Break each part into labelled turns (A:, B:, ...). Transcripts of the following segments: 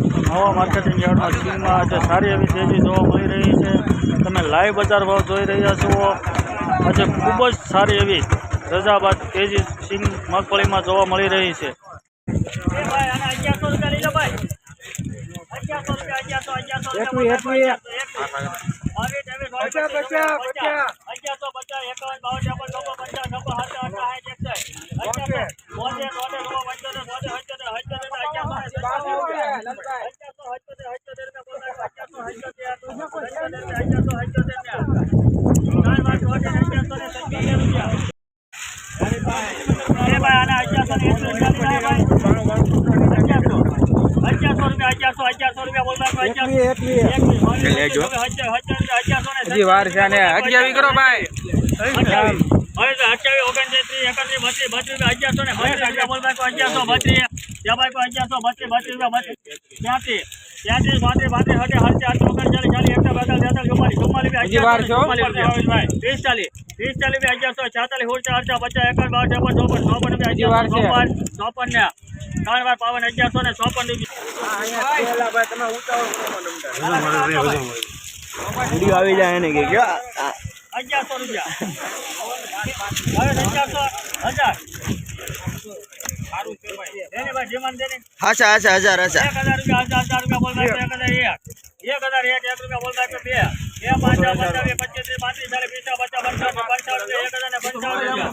A: નવા માર્કેટિંગ યાર્ડમાં સિંગમાં આજે સારી એવી તેજી જોવા મળી રહી છે. તમે લાઈવ બજાર ભાવ જોઈ રહ્યા છો. આજે ખૂબ જ સારી એવી રજા બાદ તેજી સિંગ મગફળીમાં જોવા મળી રહી છે.
B: એકવી એકવી પચાસ પચાસ પચાસ એકવી એકવી
C: હજી વાર છે ને અગિયાવી કરો ભાઈ હજી વાર છે હો. હજી વાર છે.
A: ચોપન ને ત્રણ વાર પાવન અગિયારસો ને ચોપન રૂપિયા
B: ત્યાંથી આવી જાય એને કે કયો
A: અગિયારસો રૂપિયા હવે અગિયારસો હજાર દેને ભાઈ જેમાં દેને
B: ત્રીસ ચાલીસ હજાર
A: ચાલીસ
B: હાચા
A: હજાર રૂપિયા હજાર હજાર રૂપિયા બોલ ભાઈ એક હજાર એક એક હજાર એક ને રૂપિયા બોલ પાવન અગિયારસો ને પાંચ રૂપિયા પચીસ ત્રીસ પાંત્રીસ ચાલીસ વીસ પચાસ પંચાવન પંચાવન રૂપિયા. એક હજાર ને પંચાવન રૂપિયા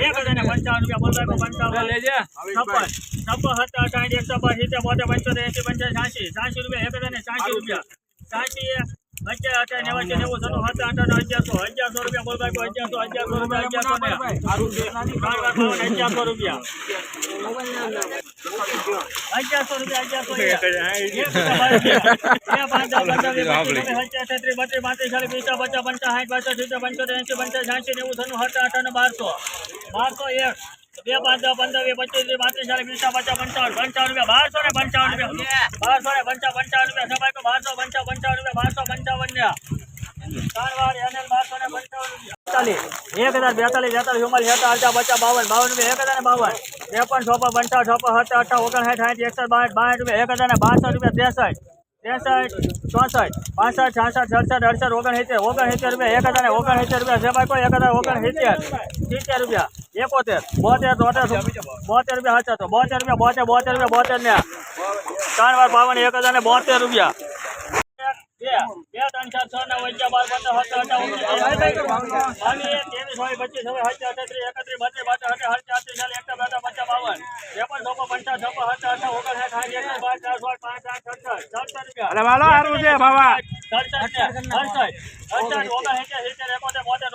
A: એક હજાર ને પંચાવન રૂપિયા બોલ ભાઈ પંચાવન
C: લેજે
A: છપ્પન છપ્પન સત્તર સાઠ એકસો બાર સિત્તેર બોતેર પંચોતેર એસી પંચાસ સાંસી સાંસી રૂપિયા એક હજાર ને સાંસી રૂપિયા સાંસી અગિયાર અઠાર નેવાસી નેવું સત્તર સત્તર અઠાર અગિયારસો અગિયારસો રૂપિયા બોલ ભાઈ અગિયારસો અગિયારસો રૂપિયા અગિયારસો ને ત્રણ વાર પાવન અગિયારસો રૂપિયા અગિયારસો રૂપિયા અગિયારસો એક. એક રૂપિયા બાવીસ રૂપિયા. બે પાંચ દસ પંદર વીસ પચીસ ત્રીસ પચાસ છત્રીસ બત્રીસ પાંત્રીસ ચાલીસ વીસ પચાસ પંચાસ સાઠ પાસઠ સિત્તેર પંચોતેર એંસી પંચાસ સાઠ નેવું સત્તર સત્તર અઠાર ને બારસો બારસો એક બે પાંચ પંદર વીસ પચીસ બે પાંત્રીસ પચાસ પંચાવન પંચાવન રૂપિયા બારસો ને રૂપિયા બારસો ને પંચાવન પંચાવન રૂપિયા સભાઈ બારસો પંચાવન પંચાવન રૂપિયા બારસો પંચાવન ને રૂપિયા બેતાલીસ એક હજાર બેતાલીસ તેતાલીસ ચુમ્માલીસ સત્તર અડધા બાવન બાવન રૂપિયા એક હજાર ને બાવન. ત્રેપન ચોપન પંચાવન છપ્પન સત્તર અઠા ઓગણસાઠ, સાઠ, એકસઠ, બાસઠ બાસઠ રૂપિયા, એક હજાર ને બાસઠ રૂપિયા, ત્રેસઠ ત્રેસઠ, ચોસઠ, પાસઠ, છાસઠ, સડસઠ, અડસઠ, ઓગણસિત્તેર ઓગણસિત્તેર રૂપિયા, એક હજાર ને ઓગણસિત્તેર રૂપિયા સેવાય કોઈ એક હજાર ઓગણસિત્તેર, સિત્તેર રૂપિયા, એકોતેર, બોતેર તોતેર બોતેર રૂપિયા હાચા તો, બોતેર રૂપિયા, બોતેર બોતેર રૂપિયા, બોતેર ને ત્રણ વાર બાવન, એક હજાર ને બોતેર રૂપિયા ત્રણ બાર સત્તર અઢાર સત્તર એકત્રીસ બત્રીસ ચાલીસ એકતા બેતા પંચાવન બાવન ત્રેપન ચોપન પંચાસ છપ્પન સત્તર અઠાર ઓગણસાઠ બાર ચાર સોળ પાંચ આઠ સત્તર સત્તર રૂપિયા સડસઠ સડસઠ અડસઠ ઓગણસિત્તેર સિત્તેર એકોતેર બોતેર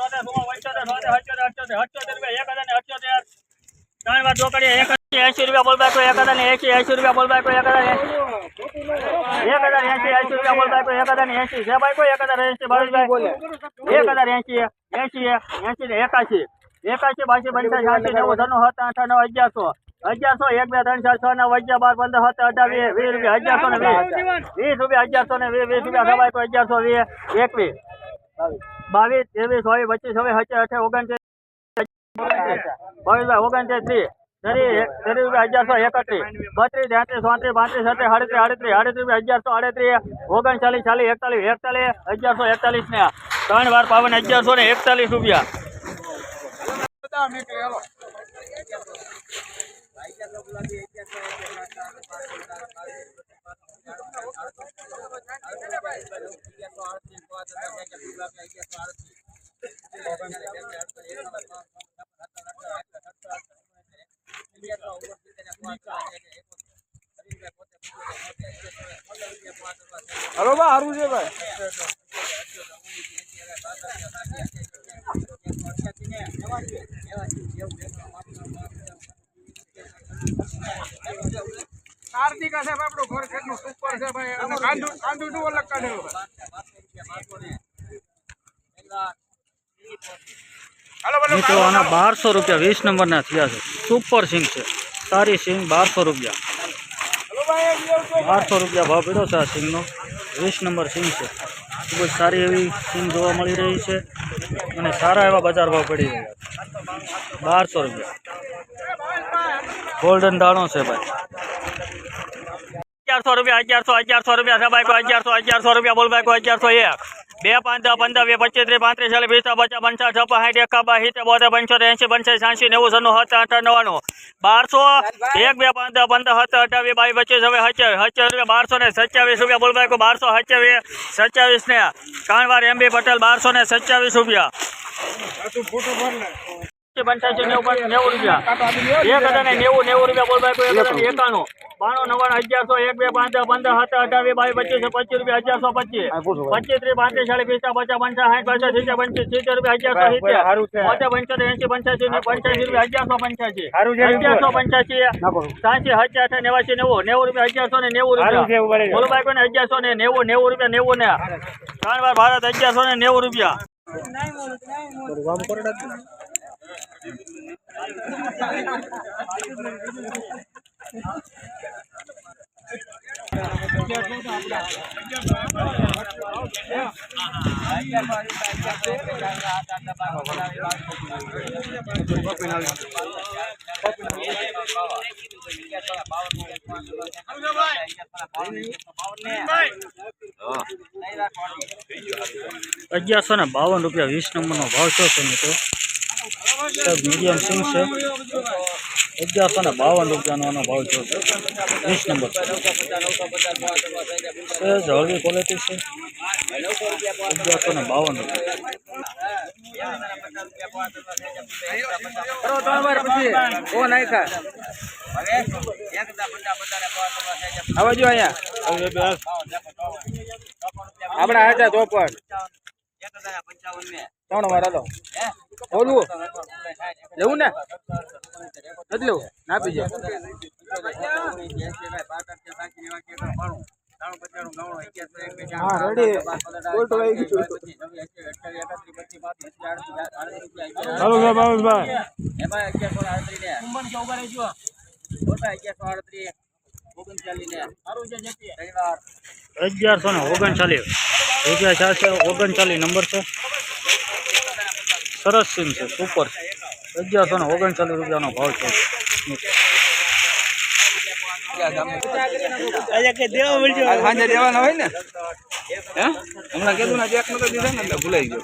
A: અઠ્યોતેર રૂપિયા એક હજાર ને અઠ્યોતેર ત્રણ વાર ચોકડીએ એક એસી રૂપિયા બોલ બાય કોઈ એક હજાર ને એસી રૂપિયા બોલ બાય કોઈ એક હજાર એક હજાર એસી એસી રૂપિયા બોલ બાય કોઈ એક હજાર ને એસી છે ભાઈ કોઈ એક હજાર એસી બાવીસ એક હજાર એસી એસી એસી ને એકાશી એકાશી બાસી પંચાસી છ્યાસી નેવું ત્રણ સત્તર અઠાણું અગિયારસો અગિયારસો એક બે ત્રણ ચાર છ નવ અગિયાર બાર પંદર સત્તર અઢાર વીસ વીસ રૂપિયા અગિયારસો ને વીસ વીસ રૂપિયા અગિયારસો ને વીસ વીસ રૂપિયા સવાય કોઈ અગિયારસો વીસ એકવીસ બાવીસ ત્રેવીસ ચોવીસ પચીસ છવ્વીસ સત્તર અઠાર ઓગણત્રીસ બાવીસ ઓગણત્રીસ ત્રીસ અગિયારસો એકત્રીસ. બત્રીસ, તેત્રીસ, ચોત્રીસ, પાંત્રીસ, છત્રીસ આડત્રીસ આડત્રીસ આડત્રીસ રૂપિયા અગિયારસો આડત્રીસ. ઓગણચાલીસ, ચાલીસ, એકતાલીસ એકતાલીસ, અગિયારસો એકતાલીસ ત્રણ વાર પાવન અગિયારસો ને એકતાલીસ રૂપિયા.
C: હલો બા હારું છે ભાઈ. કાર્તિક છે આપણો ઘર ખેતનું સુપર છે ભાઈ. અને કાંદુ કાંદુ નું અલગ કાઢેલું બોલો
A: મિત્રો આના બારસો રૂપિયા વીસ નંબરના થયા છે. સુપર સિંગ છે. સારી સિંગ બારસો રૂપિયા. બારસો રૂપિયા ભાવ પડ્યો છે આ સિંગનો. વીસ નંબર સીમ છે. ખૂબ જ સારી એવી સીમ જોવા મળી રહી છે અને સારા એવા બજાર ભાવ પડી રહ્યા છે. બારસો રૂપિયા. ગોલ્ડન દાણો છે ભાઈ. અગિયારસો રૂપિયા, અગિયારસો અગિયારસો રૂપિયા સબાઈ કોઈ, અગિયારસો અગિયારસો રૂપિયા બોલબાઈ કોઈ, અગિયારસો એક. બે પાંચ પંદર બે પચીસ ત્રીસ પાંત્રીસ, ચાલીસ વીસ પચાસ પંચાસ છપ્પન, સાઠ એકાબા સિત્તેર બોતેર, પંચોતેર, એંશી પંચાસી સાંસી નેવું, સન્નું, સત્તર અઠાર નવ્વાણું. બારસો, એક, બે, પાંચ પંદર સત્તર અઠાવીસ બાવીસ, પચીસ, હવે સત્યાવીસ સત્યાવીસ રૂપિયા, બારસો ને સત્યાવીસ રૂપિયા બોલભાઈ બારસો સત્યાવીસ સત્યાવીસ ને. કાણવાર, એમ બી પટેલ, બારસો ને સત્યાવીસ રૂપિયા. પંચાસી નેવું નેવું રૂપિયા. એક હજાર ને નેવું નેવું રૂપિયા ને એકાણું. બાણું નવા અગિયારસો એક બે પાંચ પંદર સત્તર અઠાવીસ બાવીસ પચીસ પચીસ રૂપિયા અગિયારસો પચીસ. પચીસ ત્રીસ પાંત્રીસ ચાલીસ પિસ્તા પચાસ પંચાસ સાઠ પચાસ સિત્તેર પંચીસ સિત્તેર રૂપિયા અગિયારસો સિત્તેર. પચાસ પંચોતેર એસી પંચ્યાસી પંચ્યાસી રૂપિયા અગિયારસો પંચ્યાસી. અગિયારસો પંચ્યાસી. સાંસી હજાર અઠા નેવાસી નેવું. નેવું રૂપિયા અગિયારસો ને નેવું રૂપિયા. ગુરુભાઈ કોને અગિયારસો ને નેવું નેવું રૂપિયા નેવું ને. ત્રણ વાર ભારત અગિયારસો ને નેવું રૂપિયા. અગિયારસો ને બાવન રૂપિયા વીસ નંબરનો ભાવ શું છે મિત્રો? મીડિયમ સિંગ છે? અગિયારસો ને બાવન રૂપિયાનો આનો ભાવ છે. વીસ નંબર. છે હળવી ક્વોલિટી છે. અગિયારસો ને બાવન
C: આવા જો અહીંયા. આપણા હતા ચોપન ત્રણ વાર હતો બોલવું? લેવું ને? નથી લેવું? ના પીજે હા રેડી. ઉલટો આવી ગયું હાલો બાબુભાઈ
A: અગિયારસો ને ઓગણચાલીસ. રૂપિયા ચારસો ઓગણચાલીસ નંબર છે. સરસ સીમ છે, સુપર. અગિયારસો ને ઓગણચાલીસ રૂપિયાનો ભાવ છે.
C: દેવાના હોય ને? હમણાં કીધું ને ભૂલાઈ ગયો.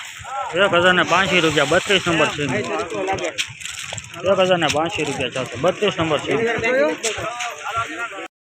A: એક હજાર ને પાંચી રૂપિયા, બત્રીસ નંબર સીમ એક હજાર ને પાંચસી રૂપિયા ચાલશે. બત્રીસ નંબર છે.